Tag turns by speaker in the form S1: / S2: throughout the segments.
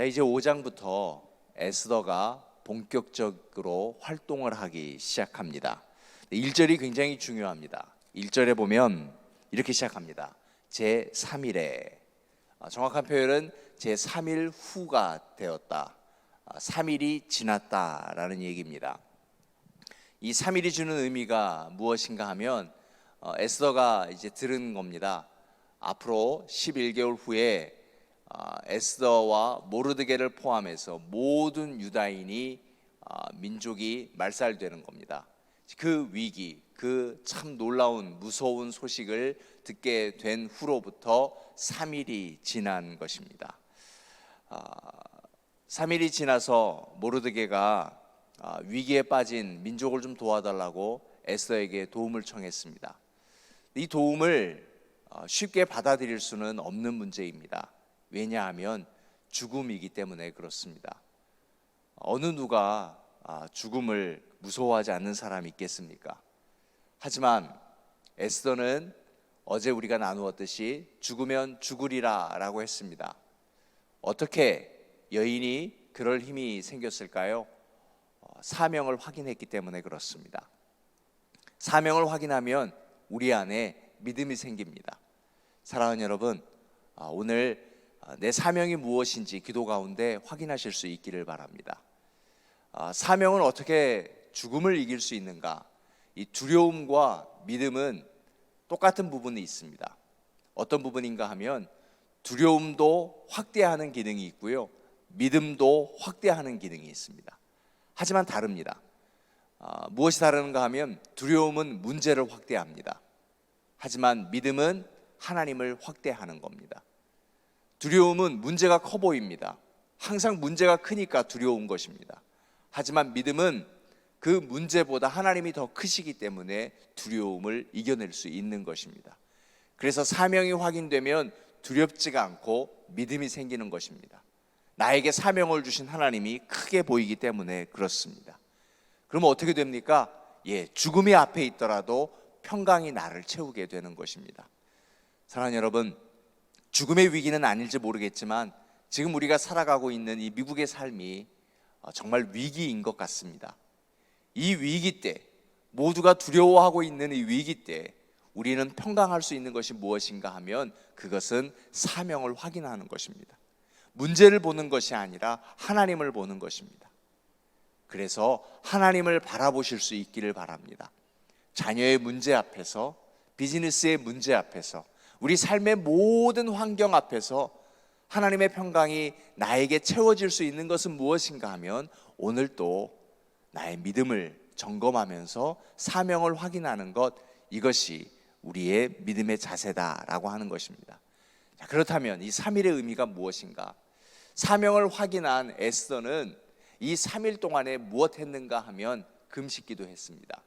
S1: 자, 이제 5장부터 에스더가 본격적으로 활동을 하기 시작합니다. 1절이 굉장히 중요합니다. 1절에 보면 이렇게 시작합니다. 제 3일에 정확한 표현은 제 3일 후가 되었다. 3일이 지났다라는 얘기입니다. 이 3일이 주는 의미가 무엇인가 하면 어, 에스더가 이제 들은 겁니다. 앞으로 11개월 후에 아, 에스더와 모르드게를 포함해서 모든 유다인이 아, 민족이 말살되는 겁니다. 그 위기, 그 참 놀라운 무서운 소식을 듣게 된 후로부터 3일이 지난 것입니다. 3일이 아, 지나서 모르드게가 위기에 빠진 민족을 좀 도와달라고 에스더에게 도움을 청했습니다. 이 도움을 쉽게 받아들일 수는 없는 문제입니다. 왜냐하면 죽음이기 때문에 그렇습니다. 어느 누가 죽음을 무서워하지 않는 사람이 있겠습니까? 하지만 에스더는 어제 우리가 나누었듯이 죽으면 죽으리라 라고 했습니다. 어떻게 여인이 그럴 힘이 생겼을까요? 어, 사명을 확인했기 때문에 그렇습니다. 사명을 확인하면 우리 안에 믿음이 생깁니다. 사랑하는 여러분, 아, 오늘 내 사명이 무엇인지 기도 가운데 확인하실 수 있기를 바랍니다. 아, 사명은 어떻게 죽음을 이길 수 있는가? 이 두려움과 믿음은 똑같은 부분이 있습니다. 어떤 부분인가 하면 두려움도 확대하는 기능이 있고요. 믿음도 확대하는 기능이 있습니다. 하지만 다릅니다. 아, 무엇이 다른가 하면 두려움은 문제를 확대합니다. 하지만 믿음은 하나님을 확대하는 겁니다. 두려움은 문제가 커 보입니다. 항상 문제가 크니까 두려운 것입니다. 하지만 믿음은 그 문제보다 하나님이 더 크시기 때문에 두려움을 이겨낼 수 있는 것입니다. 그래서 사명이 확인되면 두렵지가 않고 믿음이 생기는 것입니다. 나에게 사명을 주신 하나님이 크게 보이기 때문에 그렇습니다. 그러면 어떻게 됩니까? 예, 죽음이 앞에 있더라도 평강이 나를 채우게 되는 것입니다. 사랑하는 여러분, 죽음의 위기는 아닐지 모르겠지만 지금 우리가 살아가고 있는 이 미국의 삶이 어, 정말 위기인 것 같습니다. 이 위기 때 모두가 두려워하고 있는 이 위기 때 우리는 평강할 수 있는 것이 무엇인가 하면 그것은 사명을 확인하는 것입니다. 문제를 보는 것이 아니라 하나님을 보는 것입니다. 그래서 하나님을 바라보실 수 있기를 바랍니다. 자녀의 문제 앞에서 비즈니스의 문제 앞에서 우리 삶의 모든 환경 앞에서 하나님의 평강이 나에게 채워질 수 있는 것은 무엇인가 하면 오늘 또 나의 믿음을 점검하면서 사명을 확인하는 것 이것이 우리의 믿음의 자세다라고 하는 것입니다. 자, 그렇다면 이 3일의 의미가 무엇인가? 사명을 확인한 에스더는 이 3일 동안에 무엇 했는가 하면 금식 기도 했습니다.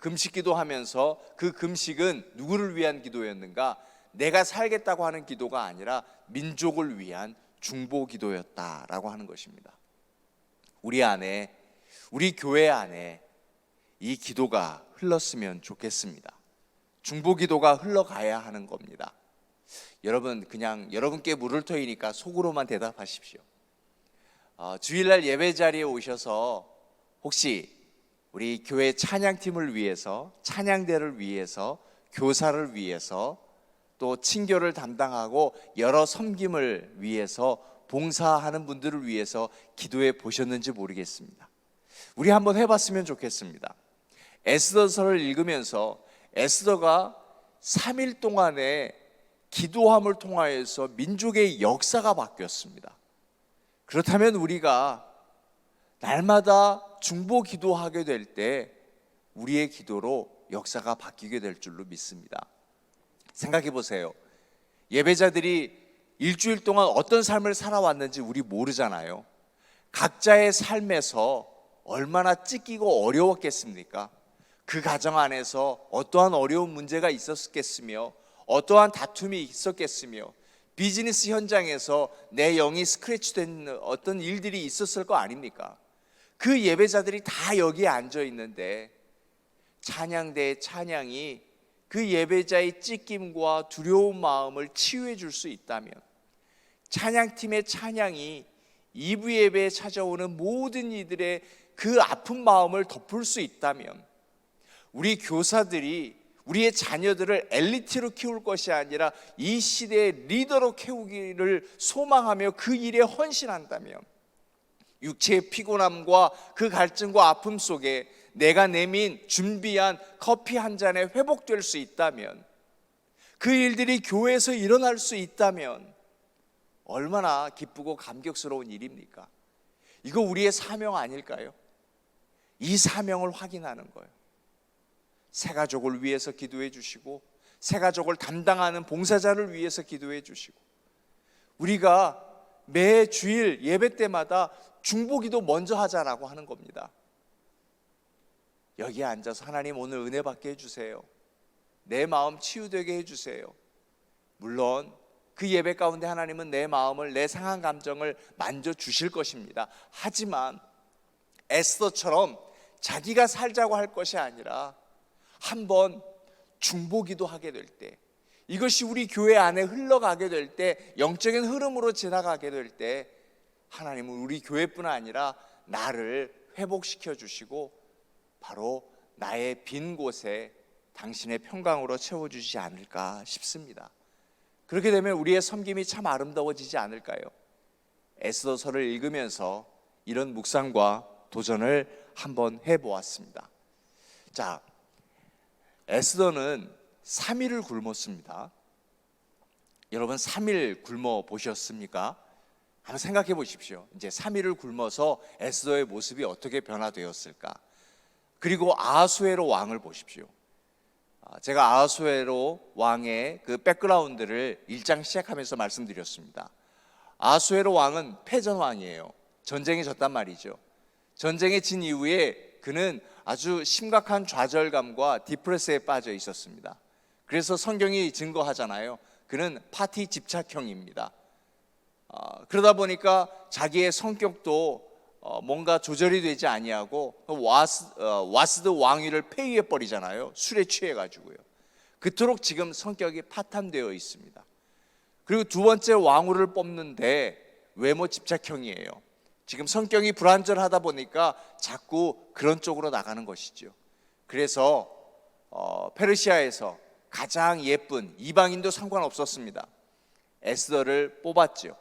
S1: 금식 기도하면서 그 금식은 누구를 위한 기도였는가? 내가 살겠다고 하는 기도가 아니라 민족을 위한 중보 기도였다라고 하는 것입니다. 우리 안에 우리 교회 안에 이 기도가 흘렀으면 좋겠습니다. 중보 기도가 흘러가야 하는 겁니다. 여러분 그냥 여러분께 물을 터이니까 속으로만 대답하십시오. 어, 주일날 예배 자리에 오셔서 혹시 우리 교회 찬양팀을 위해서 찬양대를 위해서 교사를 위해서 또 친교를 담당하고 여러 섬김을 위해서 봉사하는 분들을 위해서 기도해 보셨는지 모르겠습니다. 우리 한번 해봤으면 좋겠습니다. 에스더서를 읽으면서 에스더가 3일 동안의 기도함을 통하여서 민족의 역사가 바뀌었습니다. 그렇다면 우리가 날마다 중보 기도하게 될 때 우리의 기도로 역사가 바뀌게 될 줄로 믿습니다. 생각해 보세요. 예배자들이 일주일 동안 어떤 삶을 살아왔는지 우리 모르잖아요. 각자의 삶에서 얼마나 찢기고 어려웠겠습니까? 그 가정 안에서 어떠한 어려운 문제가 있었겠으며 어떠한 다툼이 있었겠으며 비즈니스 현장에서 내 영이 스크래치 된 어떤 일들이 있었을 거 아닙니까? 그 예배자들이 다 여기에 앉아 있는데 찬양대의 찬양이 그 예배자의 찢김과 두려운 마음을 치유해 줄 수 있다면 찬양팀의 찬양이 이브 예배에 찾아오는 모든 이들의 그 아픈 마음을 덮을 수 있다면 우리 교사들이 우리의 자녀들을 엘리트로 키울 것이 아니라 이 시대의 리더로 키우기를 소망하며 그 일에 헌신한다면 육체의 피곤함과 그 갈증과 아픔 속에 내가 내민 준비한 커피 한 잔에 회복될 수 있다면 그 일들이 교회에서 일어날 수 있다면 얼마나 기쁘고 감격스러운 일입니까? 이거 우리의 사명 아닐까요? 이 사명을 확인하는 거예요. 새 가족을 위해서 기도해 주시고 새 가족을 담당하는 봉사자를 위해서 기도해 주시고 우리가 매 주일 예배 때마다 중보기도 먼저 하자라고 하는 겁니다. 여기에 앉아서 하나님 오늘 은혜 받게 해주세요. 내 마음 치유되게 해주세요. 물론 그 예배 가운데 하나님은 내 마음을 내 상한 감정을 만져 주실 것입니다. 하지만 에스더처럼 자기가 살자고 할 것이 아니라 한번 중보기도 하게 될 때 이것이 우리 교회 안에 흘러가게 될 때 영적인 흐름으로 지나가게 될 때 하나님은 우리 교회뿐 아니라 나를 회복시켜 주시고 바로 나의 빈 곳에 당신의 평강으로 채워 주시지 않을까 싶습니다. 그렇게 되면 우리의 섬김이 참 아름다워지지 않을까요? 에스더서를 읽으면서 이런 묵상과 도전을 한번 해 보았습니다. 자, 에스더는 3일을 굶었습니다. 여러분 3일 굶어 보셨습니까? 한번 생각해 보십시오. 이제 3일을 굶어서 에스더의 모습이 어떻게 변화되었을까? 그리고 아하수에로 왕을 보십시오. 아, 제가 아하수에로 왕의 그 백그라운드를 1장 시작하면서 말씀드렸습니다. 아하수에로 왕은 패전 왕이에요. 전쟁에 졌단 말이죠. 전쟁에 진 이후에 그는 아주 심각한 좌절감과 디프레스에 빠져 있었습니다. 그래서 성경이 증거하잖아요. 그는 파티 집착형입니다. 어, 그러다 보니까 자기의 성격도 어, 뭔가 조절이 되지 아니하고 와스, 어, 와스드 왕위를 폐위해 버리잖아요. 술에 취해 가지고요. 그토록 지금 성격이 파탄되어 있습니다. 그리고 두 번째 왕후를 뽑는데 외모 집착형이에요. 지금 성격이 불안전하다 보니까 자꾸 그런 쪽으로 나가는 것이죠. 그래서 어, 페르시아에서 가장 예쁜 이방인도 상관없었습니다. 에스더를 뽑았죠.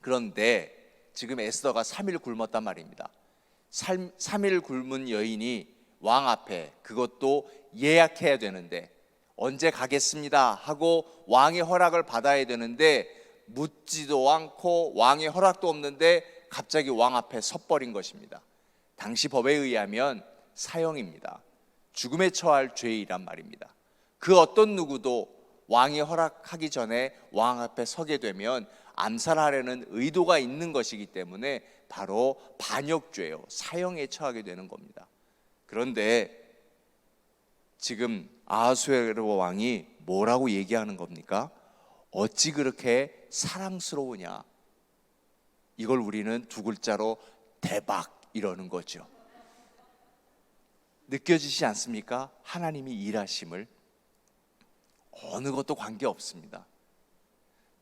S1: 그런데 지금 에스더가 3일 굶었단 말입니다. 3일 굶은 여인이 왕 앞에 그것도 예약해야 되는데 언제 가겠습니다 하고 왕의 허락을 받아야 되는데 묻지도 않고 왕의 허락도 없는데 갑자기 왕 앞에 섰버린 것입니다. 당시 법에 의하면 사형입니다. 죽음에 처할 죄이란 말입니다. 그 어떤 누구도 왕이 허락하기 전에 왕 앞에 서게 되면 암살하려는 의도가 있는 것이기 때문에 바로 반역죄요 사형에 처하게 되는 겁니다. 그런데 지금 아하수에로 왕이 뭐라고 얘기하는 겁니까? 어찌 그렇게 사랑스러우냐? 이걸 우리는 두 글자로 대박 이러는 거죠. 느껴지지 않습니까? 하나님이 일하심을 어느 것도 관계 없습니다.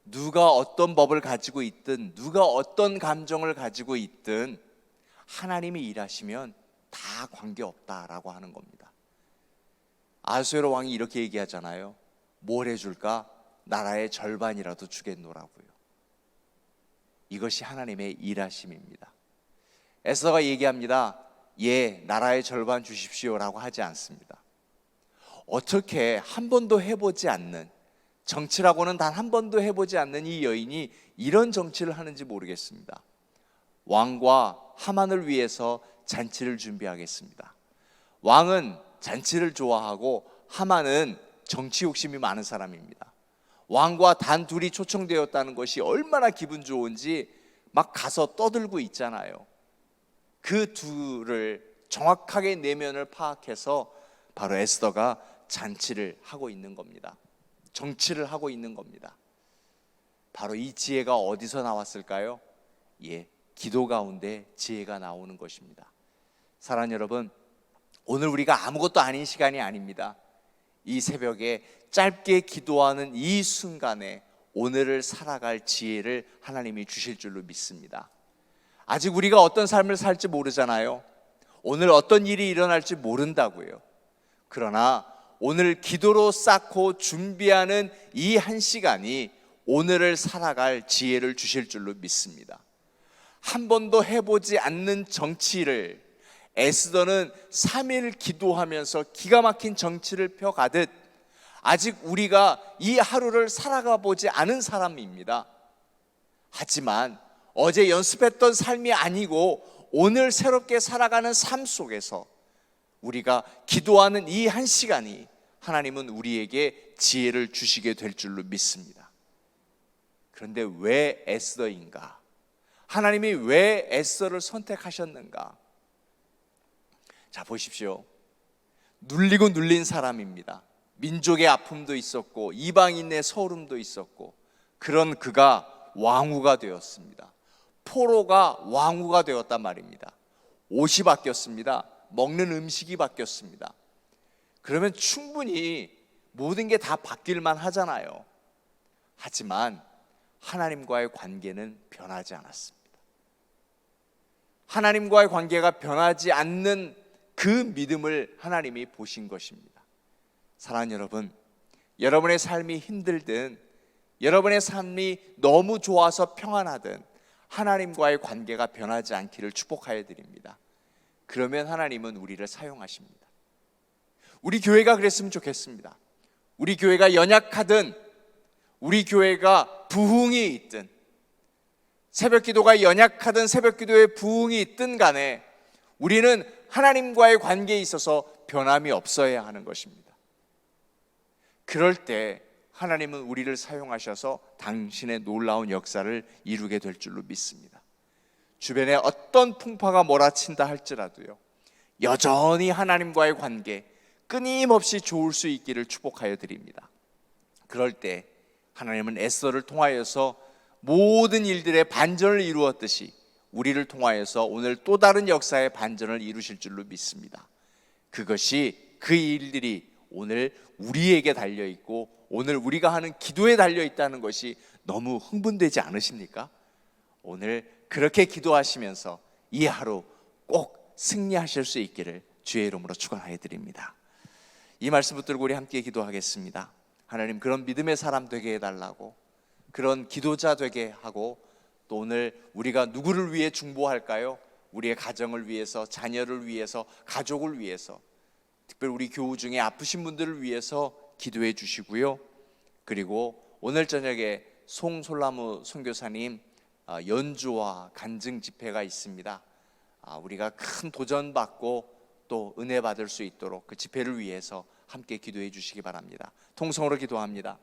S1: 누가 어떤 법을 가지고 있든 누가 어떤 감정을 가지고 있든 하나님이 일하시면 다 관계 없다라고 하는 겁니다. 아수에로 왕이 이렇게 얘기하잖아요. 뭘 해줄까? 나라의 절반이라도 주겠노라고요. 이것이 하나님의 일하심입니다. 에스더가 얘기합니다. 예, 나라의 절반 주십시오라고 하지 않습니다. 어떻게 한 번도 해보지 않는 정치라고는 단 한 번도 해보지 않는 이 여인이 이런 정치를 하는지 모르겠습니다. 왕과 하만을 위해서 잔치를 준비하겠습니다. 왕은 잔치를 좋아하고 하만은 정치 욕심이 많은 사람입니다. 왕과 단 둘이 초청되었다는 것이 얼마나 기분 좋은지 막 가서 떠들고 있잖아요. 그 둘을 정확하게 내면을 파악해서 바로 에스더가 잔치를 하고 있는 겁니다. 정치를 하고 있는 겁니다. 바로 이 지혜가 어디서 나왔을까요? 예, 기도 가운데 지혜가 나오는 것입니다. 사랑 여러분, 오늘 우리가 아무것도 아닌 시간이 아닙니다. 이 새벽에 짧게 기도하는 이 순간에 오늘을 살아갈 지혜를 하나님이 주실 줄로 믿습니다. 아직 우리가 어떤 삶을 살지 모르잖아요. 오늘 어떤 일이 일어날지 모른다고요. 그러나 오늘 기도로 쌓고 준비하는 이 한 시간이 오늘을 살아갈 지혜를 주실 줄로 믿습니다. 한 번도 해보지 않는 정치를 에스더는 3일 기도하면서 기가 막힌 정치를 펴가듯 아직 우리가 이 하루를 살아가 보지 않은 사람입니다. 하지만 어제 연습했던 삶이 아니고 오늘 새롭게 살아가는 삶 속에서 우리가 기도하는 이 한 시간이 하나님은 우리에게 지혜를 주시게 될 줄로 믿습니다. 그런데 왜 에스더인가? 하나님이 왜 에스더를 선택하셨는가? 자, 보십시오. 눌리고 눌린 사람입니다. 민족의 아픔도 있었고 이방인의 서름도 있었고 그런 그가 왕후가 되었습니다. 포로가 왕후가 되었단 말입니다. 옷이 바뀌었습니다. 먹는 음식이 바뀌었습니다. 그러면 충분히 모든 게 다 바뀔만 하잖아요. 하지만 하나님과의 관계는 변하지 않았습니다. 하나님과의 관계가 변하지 않는 그 믿음을 하나님이 보신 것입니다. 사랑하는 여러분, 여러분의 삶이 힘들든 여러분의 삶이 너무 좋아서 평안하든 하나님과의 관계가 변하지 않기를 축복하여 드립니다. 그러면 하나님은 우리를 사용하십니다. 우리 교회가 그랬으면 좋겠습니다. 우리 교회가 연약하든 우리 교회가 부흥이 있든 새벽 기도가 연약하든 새벽 기도에 부흥이 있든 간에 우리는 하나님과의 관계에 있어서 변함이 없어야 하는 것입니다. 그럴 때 하나님은 우리를 사용하셔서 당신의 놀라운 역사를 이루게 될 줄로 믿습니다. 주변에 어떤 풍파가 몰아친다 할지라도요. 여전히 하나님과의 관계 끊임없이 좋을 수 있기를 축복하여 드립니다. 그럴 때 하나님은 에스더를 통하여서 모든 일들의 반전을 이루었듯이 우리를 통하여서 오늘 또 다른 역사의 반전을 이루실 줄로 믿습니다. 그것이 그 일들이 오늘 우리에게 달려 있고 오늘 우리가 하는 기도에 달려 있다는 것이 너무 흥분되지 않으십니까? 오늘 그렇게 기도하시면서 이 하루 꼭 승리하실 수 있기를 주의 이름으로 축원하여 드립니다. 이 말씀 붙들고 우리 함께 기도하겠습니다. 하나님 그런 믿음의 사람 되게 해달라고 그런 기도자 되게 하고 또 오늘 우리가 누구를 위해 중보할까요? 우리의 가정을 위해서 자녀를 위해서 가족을 위해서 특별히 우리 교우 중에 아프신 분들을 위해서 기도해 주시고요. 그리고 오늘 저녁에 송솔나무 선교사님 아, 연주와 간증 집회가 있습니다. 아, 우리가 큰 도전 받고 또 은혜 받을 수 있도록 그 집회를 위해서 함께 기도해 주시기 바랍니다. 통성으로 기도합니다.